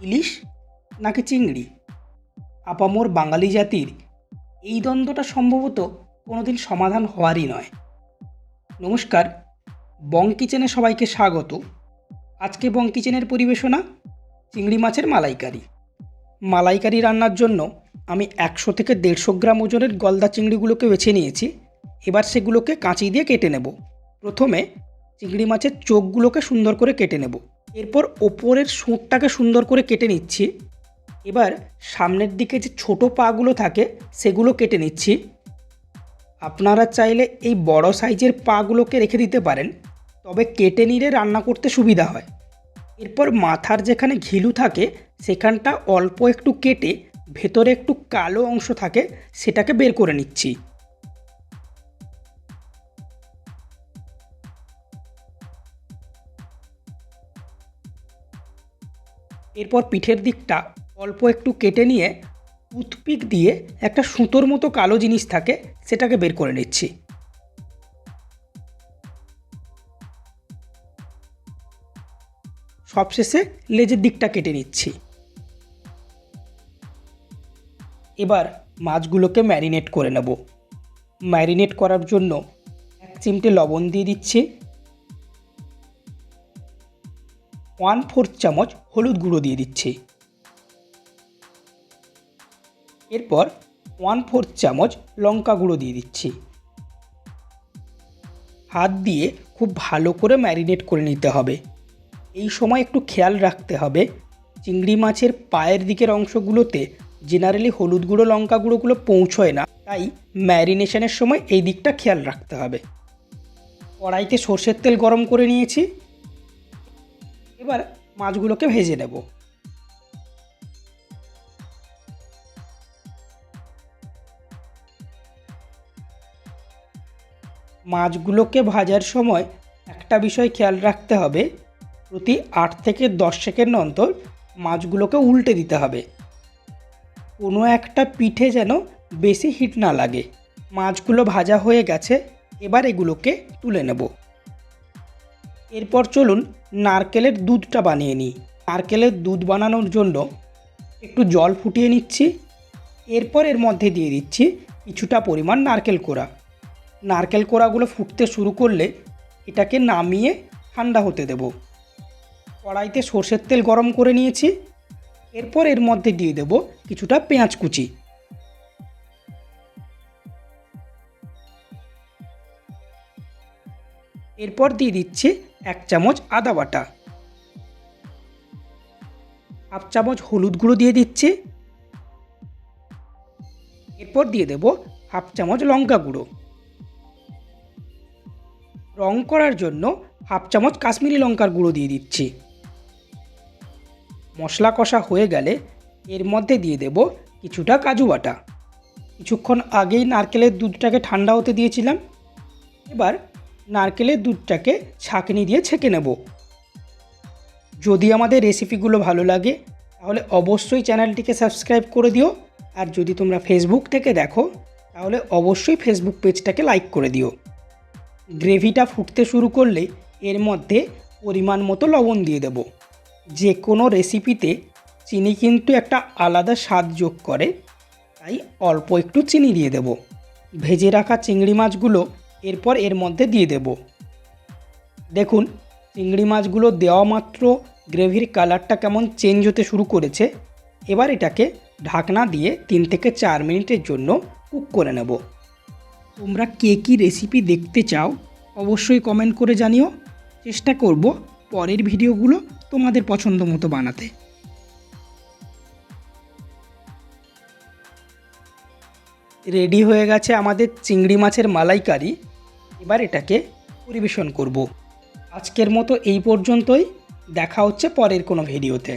ইলিশ নাকি চিংড়ি? আপামোর বাঙালি জাতির এই দ্বন্দ্বটা সম্ভবত কোনোদিন সমাধান হওয়ারই নয়। নমস্কার, বং কিচেনে সবাইকে স্বাগত। আজকে বং কিচেনের পরিবেশনা চিংড়ি মাছের মালাইকারি। মালাইকারি রান্নার জন্য আমি একশো থেকে দেড়শো গ্রাম ওজনের গলদা চিংড়িগুলোকে বেছে নিয়েছি। এবার সেগুলোকে কাঁচি দিয়ে কেটে নেব। প্রথমে চিংড়ি মাছের চোখগুলোকে সুন্দর করে কেটে নেব। এরপর ওপরের সুঁটটাকে সুন্দর করে কেটে নিচ্ছি। এবার সামনের দিকে যে ছোট পাগুলো থাকে, সেগুলো কেটে নিচ্ছি। আপনারা চাইলে এই বড় সাইজের পাগুলোকে রেখে দিতে পারেন, তবে কেটে নিলে রান্না করতে সুবিধা হয়। এরপর মাথার যেখানে ঘিলু থাকে, সেখানটা অল্প একটু কেটে ভেতরে একটু কালো অংশ থাকে, সেটাকে বের করে নিচ্ছি। এরপর পিঠের দিকটা অল্প একটু কেটে নিয়ে টুথপিক দিয়ে একটা সুতোর মতো কালো জিনিস থাকে, সেটাকে বের করে নিচ্ছি। সবশেষে লেজের দিকটা কেটে নিচ্ছি। এবার মাছগুলোকে ম্যারিনেট করে নেব। ম্যারিনেট করার জন্য এক চিমটে লবণ দিয়ে দিচ্ছি। ওয়ান ফোর্থ চামচ হলুদ গুঁড়ো দিয়ে দিচ্ছি। এরপর ওয়ান ফোর্থ চামচ লঙ্কা গুঁড়ো দিয়ে দিচ্ছি। হাত দিয়ে খুব ভালো করে ম্যারিনেট করে নিতে হবে। এই সময় একটু খেয়াল রাখতে হবে, চিংড়ি মাছের পায়ের দিকের অংশগুলোতে জেনারেলি হলুদ গুঁড়ো, লঙ্কা গুঁড়োগুলো পৌঁছয় না, তাই ম্যারিনেশনের সময় এই দিকটা খেয়াল রাখতে হবে। কড়াইতে সর্ষের তেল গরম করে নিয়েছি। এবার মাছগুলোকে ভেজে নেব। মাছগুলোকে ভাজার সময় একটা বিষয় খেয়াল রাখতে হবে, প্রতি আট থেকে দশ সেকেন্ড অন্তর মাছগুলোকে উল্টে দিতে হবে। কোনো একটা পিঠে যেন বেশি হিট না লাগে। মাছগুলো ভাজা হয়ে গেছে, এবার এগুলোকে তুলে নেব। এরপর চলুন নারকেলের দুধটা বানিয়ে নিই। নারকেলের দুধ বানানোর জন্য একটু জল ফুটিয়ে নিচ্ছি। এরপর এর মধ্যে দিয়ে দিচ্ছি কিছুটা পরিমাণ নারকেল কোড়া। নারকেল কোড়াগুলো ফুটতে শুরু করলে এটাকে নামিয়ে ঠান্ডা হতে দেব। কড়াইতে সর্ষের তেল গরম করে নিয়েছি। এরপর এর মধ্যে দিয়ে দেব কিছুটা পেঁয়াজ কুচি। এরপর দিয়ে দিচ্ছি এক চামচ আদা বাটা। হাফ চামচ হলুদ গুঁড়ো দিয়ে দিচ্ছি। এরপর দিয়ে দেব হাফ চামচ লঙ্কা গুঁড়ো। রং করার জন্য হাফ চামচ কাশ্মীরি লঙ্কার গুঁড়ো দিয়ে দিচ্ছি। মশলা কষা হয়ে গেলে এর মধ্যে দিয়ে দেব কিছুটা কাজু বাটা। কিছুক্ষণ আগেই নারকেলের দুধটাকে ঠান্ডা হতে দিয়েছিলাম। এবার নারকেলের দুধটাকে ছাঁকনি দিয়ে ছেঁকে নেব। যদি আমাদের রেসিপিগুলো ভালো লাগে, তাহলে অবশ্যই চ্যানেলটিকে সাবস্ক্রাইব করে দিও। আর যদি তোমরা ফেসবুক থেকে দেখো, তাহলে অবশ্যই ফেসবুক পেজটাকে লাইক করে দিও। গ্রেভিটা ফুটতে শুরু করলে এর মধ্যে পরিমাণ মতো লবণ দিয়ে দেব। যে কোনো রেসিপিতে চিনি কিন্তু একটা আলাদা স্বাদ যোগ করে, তাই অল্প একটু চিনি দিয়ে দেব। ভেজে রাখা চিংড়ি মাছগুলো এরপর এর মধ্যে দিয়ে দেব। দেখুন, চিংড়ি মাছগুলো দেওয়া মাত্র, গ্রেভির কালারটা কেমন চেঞ্জ হতে শুরু করেছে। এবার এটাকে ঢাকনা দিয়ে তিন থেকে চার মিনিটের জন্য কুক করে নেব। তোমরা কে কী রেসিপি দেখতে চাও, অবশ্যই কমেন্ট করে জানিও। চেষ্টা করব পরের ভিডিওগুলো তোমাদের পছন্দ মতো বানাতে। রেডি হয়ে গেছে আমাদের চিংড়ি মাছের মালাইকারি। এবার এটাকে পরিবেশন করব। আজকের মতো এই পর্যন্তই। দেখা হচ্ছে পরের কোনো ভিডিওতে।